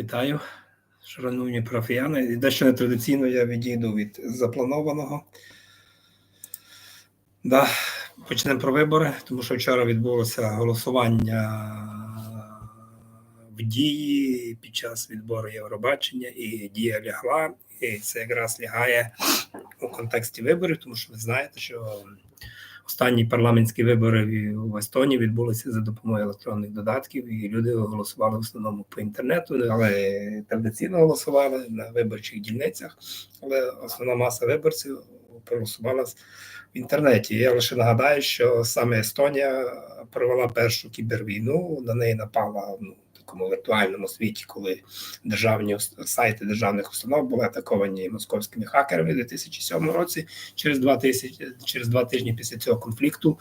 Вітаю, шановні парафіяни. І дещо нетрадиційно я відійду від запланованого. Да, почнемо про вибори, тому що вчора відбулося голосування в дії під час відбору Євробачення, і дія лягла. І це якраз лягає у контексті виборів, тому що ви знаєте, що останні парламентські вибори в Естонії відбулися за допомогою електронних додатків, і люди голосували в основному по інтернету, але традиційно голосували на виборчих дільницях. Але основна маса виборців проголосувала в інтернеті. Я лише нагадаю, що саме Естонія провела першу кібервійну. На неї напала ну, такому віртуальному світі, коли державні сайти державних установ були атаковані московськими хакерами у 2007 році. Через два тисячі через два тижні після цього конфлікту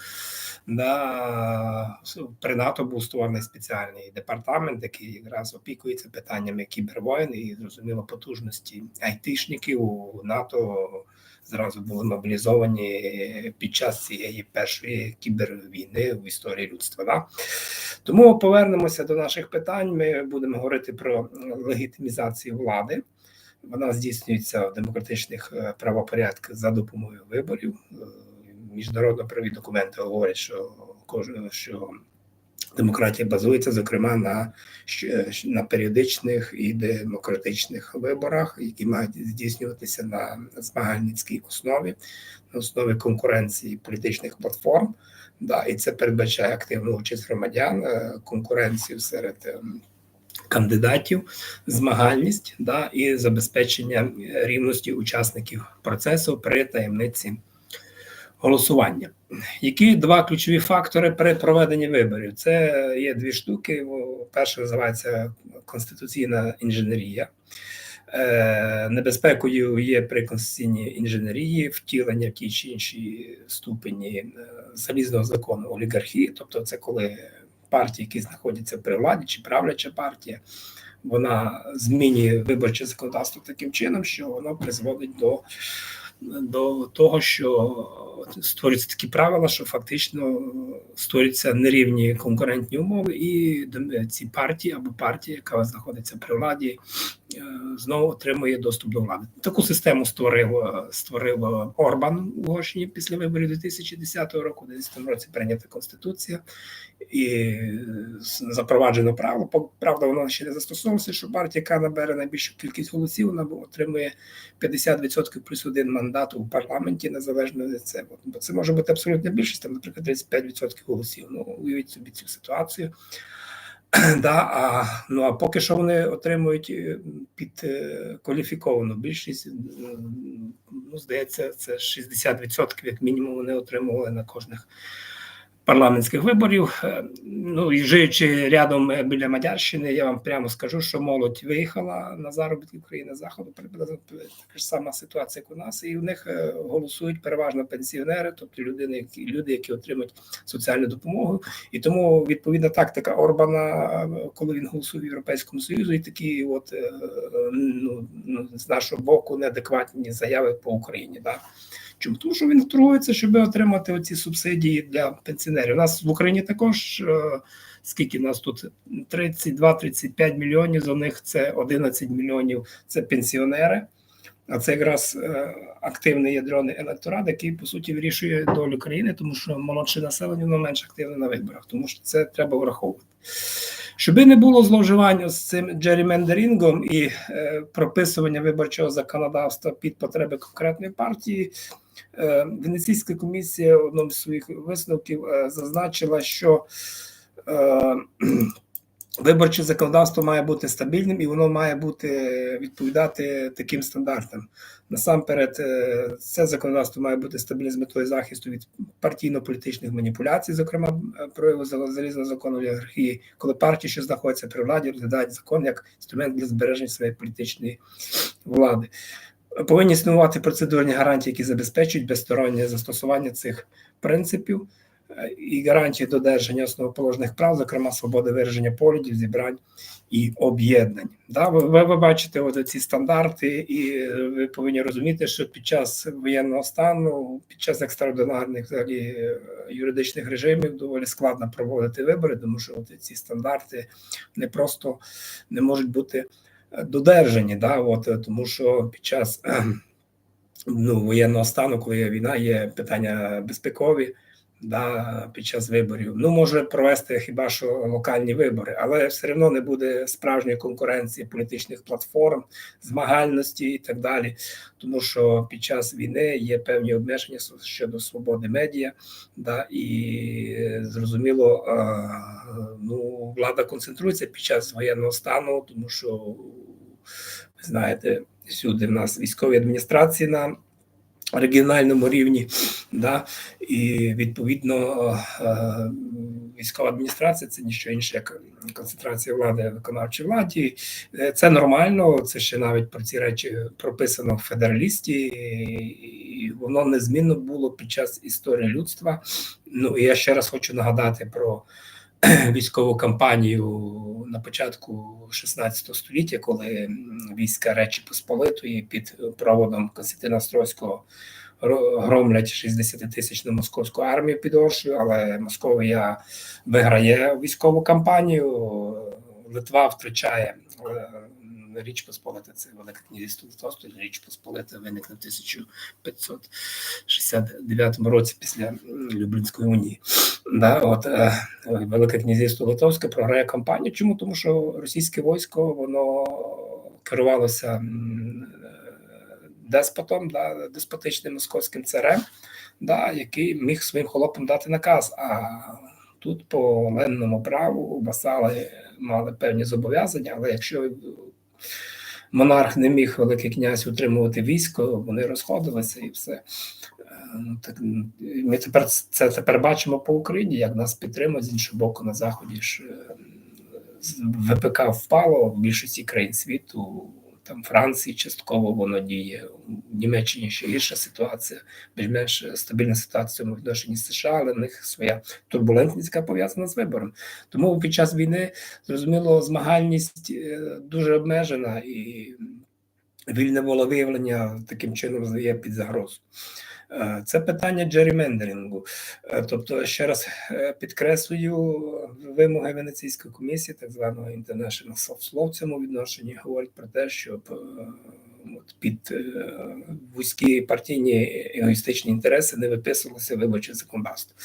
на при НАТО був створений спеціальний департамент, який якраз опікується питаннями кібервоєн і зрозуміло потужності айтишників у НАТО зразу були мобілізовані під час цієї першої кібервійни в історії людства. Да? Тому повернемося до наших питань. Ми будемо говорити про легітимізацію влади. Вона здійснюється в демократичних правопорядках за допомогою виборів. Міжнародно праві документи говорять, що що демократія базується, зокрема, на на періодичних і демократичних виборах, які мають здійснюватися на змагальницькій основі, на основі конкуренції політичних платформ. Да, І це передбачає активну участь громадян, конкуренцію серед кандидатів, змагальність да, і забезпечення рівності учасників процесу при таємниці голосування. Які два ключові фактори при проведенні виборів? Це є дві штуки. Перше називається конституційна інженерія. Е, небезпекою є при конституційній інженерії втілення в тій чи іншій ступені е, залізного закону олігархії, тобто це коли партії, які знаходяться при владі чи правляча партія, вона змінює виборче законодавство таким чином, що воно призводить до до того, що створюються такі правила, що фактично створюються нерівні конкурентні умови, і ці партії або партія, яка знаходиться при владі, знову отримує доступ до влади. Таку систему створив створив Орбан в Угорщині після виборів 2010 року. В 2010 році прийнята конституція і запроваджено право. Правда, воно ще не застосовувалося, що партія, яка набере найбільшу кількість голосів, вона отримує 50% плюс один мандат у парламенті, незалежно від це. Бо це може бути абсолютна більшість, там, наприклад, 35% голосів. Ну, уявіть собі цю ситуацію. Да, а ну а поки що вони отримують е, під е, кваліфіковану більшість. Ну, здається, це 60% як мінімум вони отримували на кожних парламентських виборів. Е, ну і живучи рядом е, біля Мадярщини, я вам прямо скажу, що молодь виїхала на заробітки України заходу. Приблизно така ж сама ситуація, як у нас, і в них е, голосують переважно пенсіонери, тобто людини, які люди, які отримують соціальну допомогу. І тому відповідна тактика Орбана, коли він голосує в Європейському Союзу, і такі, от ну, ну з нашого боку, неадекватні заяви по Україні. Да. Чому тому, що він торгується, щоб отримати оці субсидії для пенсіонерів? У нас в Україні також е, скільки нас тут 32-35 мільйонів. За них це 11 мільйонів. Це пенсіонери. А це якраз е, активний ядерний електорат, який по суті вирішує долю країни, тому що молодше населення воно менш активне на виборах, тому що це треба враховувати. Щоби не було зловживання з цим джерімендерінгом і е, прописування виборчого законодавства під потреби конкретної партії, Венеційська комісія в одному з своїх висновків е, зазначила, що е, Виборче законодавство має бути стабільним і воно має бути відповідати таким стандартам. Насамперед, е, це законодавство має бути стабільним з метою захисту від партійно-політичних маніпуляцій, зокрема е, прояву залізного закону олігархії, коли партії, що знаходяться при владі, розглядають закон як інструмент для збереження своєї політичної влади. Повинні існувати процедурні гарантії, які забезпечують безстороннє застосування цих принципів і гарантії додержання основоположних прав, зокрема свободи вираження поглядів, зібрань і об'єднань. Да, ви, ви, бачите от ці стандарти, і ви повинні розуміти, що під час воєнного стану, під час екстраординарних взагалі юридичних режимів доволі складно проводити вибори, тому що от ці стандарти не просто не можуть бути додержані. Да, от, е, тому що під час ну, воєнного стану, коли є війна, є питання безпекові да, під час виборів. Ну, може провести хіба що локальні вибори, але все одно не буде справжньої конкуренції політичних платформ, змагальності і так далі. Тому що під час війни є певні обмеження щодо свободи медіа, да, і зрозуміло, ну, влада концентрується під час воєнного стану, тому що ви знаєте, всюди в нас військові адміністрації на регіональному рівні, да, і відповідно е, військова адміністрація це ніщо інше, як концентрація влади виконавчій владі. Е, це нормально. Це ще навіть про ці речі прописано в федералісті, і воно незмінно було під час історії людства. Ну і я ще раз хочу нагадати про. Військову кампанію на початку 16 століття, коли війська Речі Посполитої під проводом Костянтина Острозького громлять 60-тисячну московську армію під Оршею, але Московія виграє військову кампанію, Литва втрачає е, Річ Посполита, це Велике князівство Литовське, Річ Посполита виникне в 1569 році після Люблінської унії. Да, от е, Велике князівство Литовське програє кампанію. Чому? Тому що російське військо воно керувалося е, деспотом, да, деспотичним московським царем, да, який міг своїм холопам дати наказ. А тут по ленному праву васали мали певні зобов'язання, але якщо монарх не міг Великий князь утримувати військо, вони розходилися і все. Ну, так Ми тепер це тепер бачимо по Україні, як нас підтримують з іншого боку на заході. ж е, ВПК впало в більшості країн світу там Франції частково воно діє в Німеччині ще гірша ситуація, більш-менш стабільна ситуація в відношенні США, але в них своя турбулентність, яка пов'язана з вибором. Тому під час війни зрозуміло змагальність е, дуже обмежена і вільне волевиявлення таким чином є під загрозу. Е, це питання джерімендерінгу. Е, тобто, ще раз е, підкреслюю, вимоги Венеційської комісії, так званого International Soft Law в цьому відношенні, говорять про те, щоб під вузькі партійні егоїстичні інтереси не виписувалося виборче законодавство.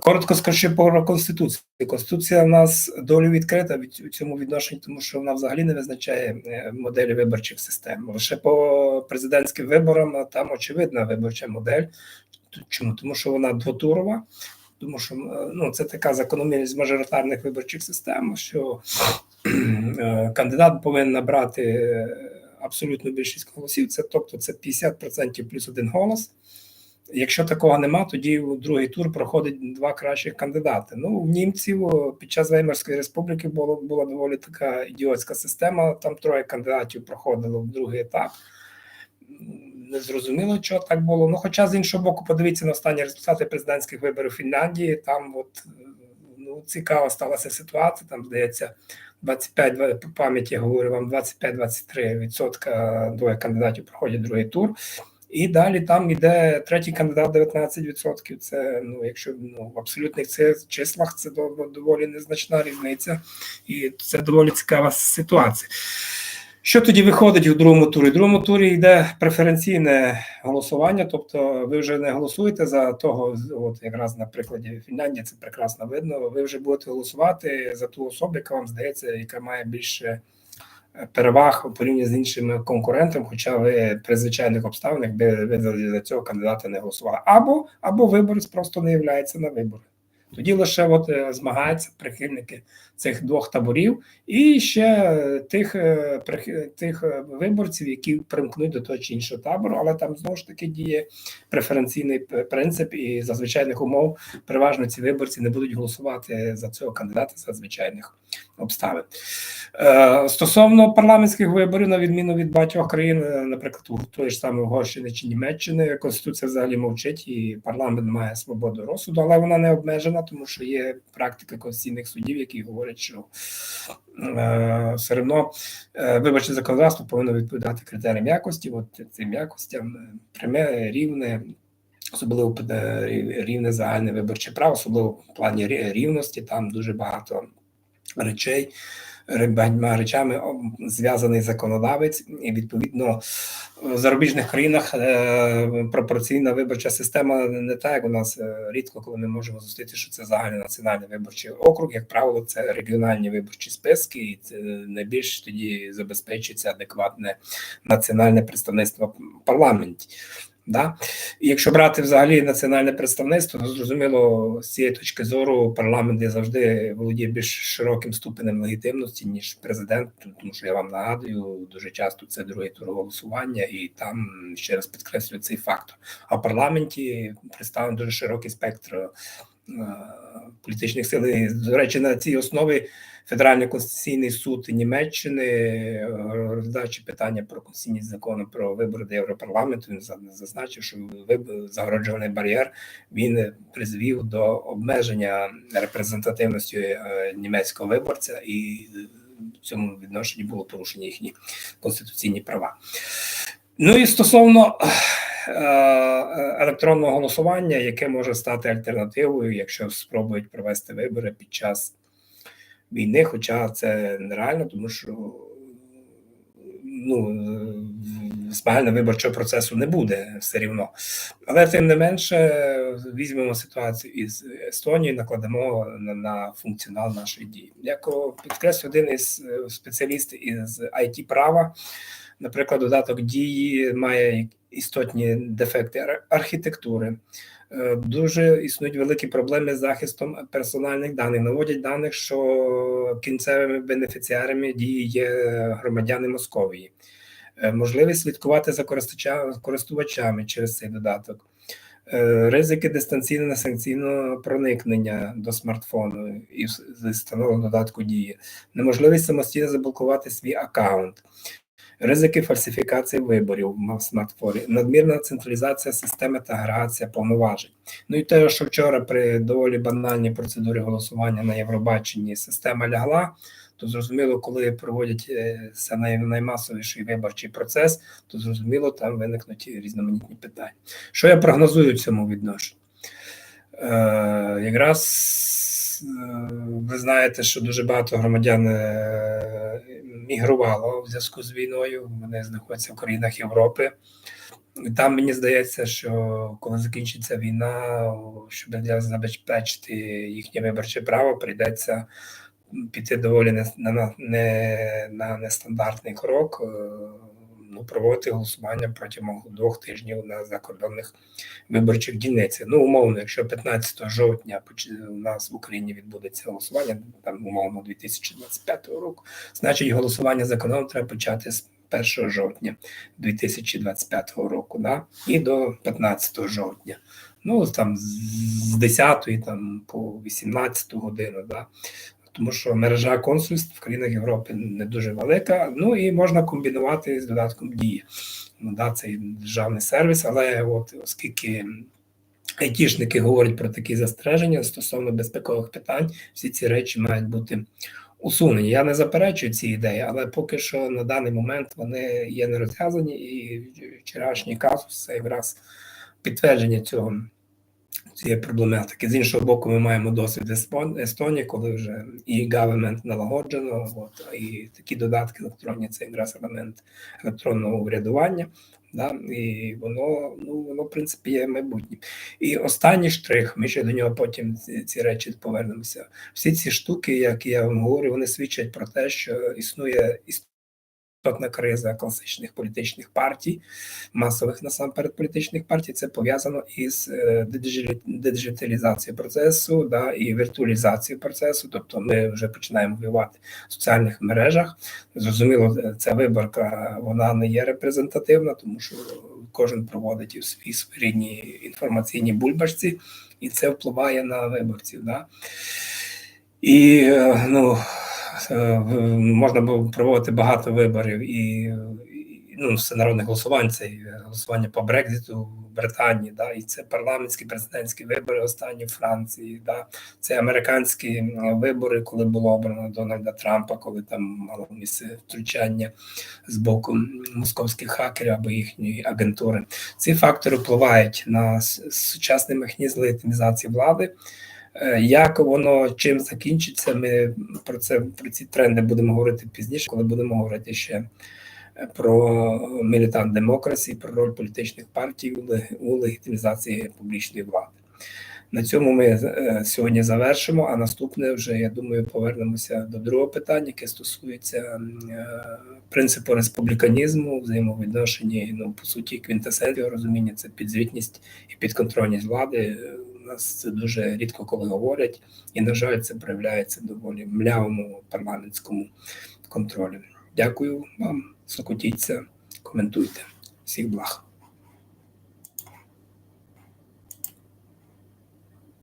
Коротко скажу про конституцію. Конституція в нас долю відкрита від у цьому відношенні, тому що вона взагалі не визначає е, моделі виборчих систем. Лише по президентським виборам там очевидна виборча модель. Чому? Тому що вона двотурова, тому що ну, це така закономірність мажоритарних виборчих систем, що е, кандидат повинен набрати е, абсолютну більшість голосів. Це тобто це 50% плюс один голос. Якщо такого нема, тоді у другий тур проходить два кращих кандидати. Ну в німців під час Веймарської республіки було була доволі така ідіотська система. Там троє кандидатів проходило в другий етап. Не зрозуміло, чого так було. Ну, хоча з іншого боку, подивіться на останні результати президентських виборів Фінляндії. Там от ну цікава сталася ситуація. Там здається 25 по пам'яті говорю вам 25-23% двоє кандидатів проходять другий тур. І далі там іде третій кандидат 19%. Це ну, якщо ну, в абсолютних числах це доволі незначна різниця, і це доволі цікава ситуація. Що тоді виходить у другому турі? У другому турі йде преференційне голосування, тобто ви вже не голосуєте за того, от якраз на прикладі Фінляндії це прекрасно видно. Ви вже будете голосувати за ту особу, яка вам здається, яка має більше переваг у порівнянні з іншими конкурентами, хоча ви при звичайних обставинах би ви за цього кандидата не голосували. Або або виборець просто не являється на вибори. Тоді лише от е, змагаються прихильники цих двох таборів, і ще тих е, тих е, виборців, які примкнуть до того чи іншого табору, але там знову ж таки діє преференційний принцип, і за звичайних умов переважно ці виборці не будуть голосувати за цього кандидата за звичайних обставин. Стосовно парламентських виборів, на відміну від багатьох країн, наприклад, тої ж самої Угорщини чи Німеччини, Конституція взагалі мовчить, і парламент має свободу розсуду, але вона не обмежена, тому що є практика конституційних судів, які говорять, що е, все одно е, виборче законодавство повинно відповідати критеріям якості. От цим якостям е, пряме рівне. Особливо рівне загальне виборче право, особливо в плані рівності, там дуже багато речей ре- багатьма речами зв'язаний законодавець, і відповідно в зарубіжних країнах е, пропорційна виборча система не так, як у нас е, рідко, коли ми можемо зустріти, що це загальний національний виборчий округ. Як правило, це регіональні виборчі списки, і це найбільш тоді забезпечується адекватне національне представництво в парламенті. Да? І якщо брати взагалі національне представництво, то зрозуміло, з цієї точки зору парламент є завжди володіє більш широким ступенем легітимності, ніж президент, тому що я вам нагадую, дуже часто це другий тур голосування, і там ще раз підкреслюю цей фактор. А в парламенті представлений дуже широкий спектр е, політичних сил. І, до речі, на цій основі Федеральний конституційний суд Німеччини е, роздаючи питання про конституційність закону про вибори до Європарламенту, він зазначив, що загороджувальний бар'єр він призвів до обмеження репрезентативності е, німецького виборця, і е, в цьому відношенні було порушені їхні конституційні права. Ну і стосовно електронного голосування, яке може стати альтернативою, якщо спробують провести вибори під час війни, хоча це нереально, тому що ну, змагального виборчого процесу не буде все рівно. Але тим не менше, візьмемо ситуацію із Естонією, накладемо на, на функціонал нашої дії. Як підкреслю один із е, спеціалістів із it права, наприклад, додаток дії має істотні дефекти ар- архітектури. Е, Дуже існують великі проблеми з захистом персональних даних. Наводять даних, що кінцевими бенефіціарами дії є громадяни Московії. Е, Можливість слідкувати за користувачами через цей додаток. Е, Ризики дистанційного несанкційного проникнення до смартфону і з встановленого додатку дії, неможливість самостійно заблокувати свій аккаунт, ризики фальсифікації виборів в смартфоні, надмірна централізація системи та агрегація повноважень. Ну і те, що вчора при доволі банальній процедурі голосування на Євробаченні система лягла, то зрозуміло, коли проводять е, най- наймасовіший виборчий процес, то зрозуміло, там виникнуть різноманітні питання. Що я прогнозую в цьому відношенні? Е, якраз е, ви знаєте, що дуже багато громадян е, мігрувало в зв'язку з війною. Вони знаходяться в країнах Європи. Там мені здається, що коли закінчиться війна, щоб забезпечити їхнє виборче право, прийдеться піти доволі не, на, не, на нестандартний крок, е, ну, проводити голосування протягом двох тижнів на закордонних виборчих дільницях. Ну, умовно, якщо 15 жовтня у нас в Україні відбудеться голосування, там умовно 2025 року, значить голосування за кордоном треба почати з 1 жовтня 2025 року, да? і до 15 жовтня. Ну, там з 10 там, по 18 годину, да? Тому що мережа консульств в країнах Європи не дуже велика. Ну і можна комбінувати з додатком дії. Ну, да, це і державний сервіс, але от оскільки айтішники говорять про такі застереження стосовно безпекових питань, всі ці речі мають бути усунені. Я не заперечую ці ідеї, але поки що на даний момент вони є не розв'язані, і вчорашній казус це якраз підтвердження цього. Цієї проблематики. З іншого боку, ми маємо досвід Естонії, коли вже і government налагоджено, от, і такі додатки електронні це якраз елемент електронного урядування. Да, і воно, ну, воно, в принципі, є майбутнє. І останній штрих, ми ще до нього потім ці, ці речі повернемося. Всі ці штуки, як я вам говорю, вони свідчать про те, що існує істотна криза класичних політичних партій, масових насамперед політичних партій. Це пов'язано із е, диджиталізацією процесу да, і віртуалізацією процесу. Тобто ми вже починаємо воювати в соціальних мережах. Зрозуміло, е, ця виборка вона не є репрезентативна, тому що кожен проводить у свій своєрідній інформаційній бульбашці, і це впливає на виборців. Да? І е, ну, в- можна було проводити багато виборів і, ну, всенародних голосувань, це голосування по Брекзиту в Британії, да, і це парламентські президентські вибори останні в Франції, да, це американські е, вибори, коли було обрано Дональда Трампа, коли там мало місце втручання з боку московських хакерів або їхньої агентури. Ці фактори впливають на сучасний механізм легітимізації влади. Е, Як воно чим закінчиться, ми про це про ці тренди будемо говорити пізніше, коли будемо говорити ще е, про мілітант демократії, про роль політичних партій у легітимізації публічної влади. На цьому ми е, сьогодні завершимо. А наступне вже я думаю повернемося до другого питання, яке стосується принципу республіканізму, взаємовідношенні. Ну по суті, квінтесенція розуміння це підзвітність і підконтрольність влади. Нас це дуже рідко коли говорять, і на жаль, це проявляється доволі млявому парламентському контролі. Дякую вам, сокотіться, коментуйте. Всіх благ.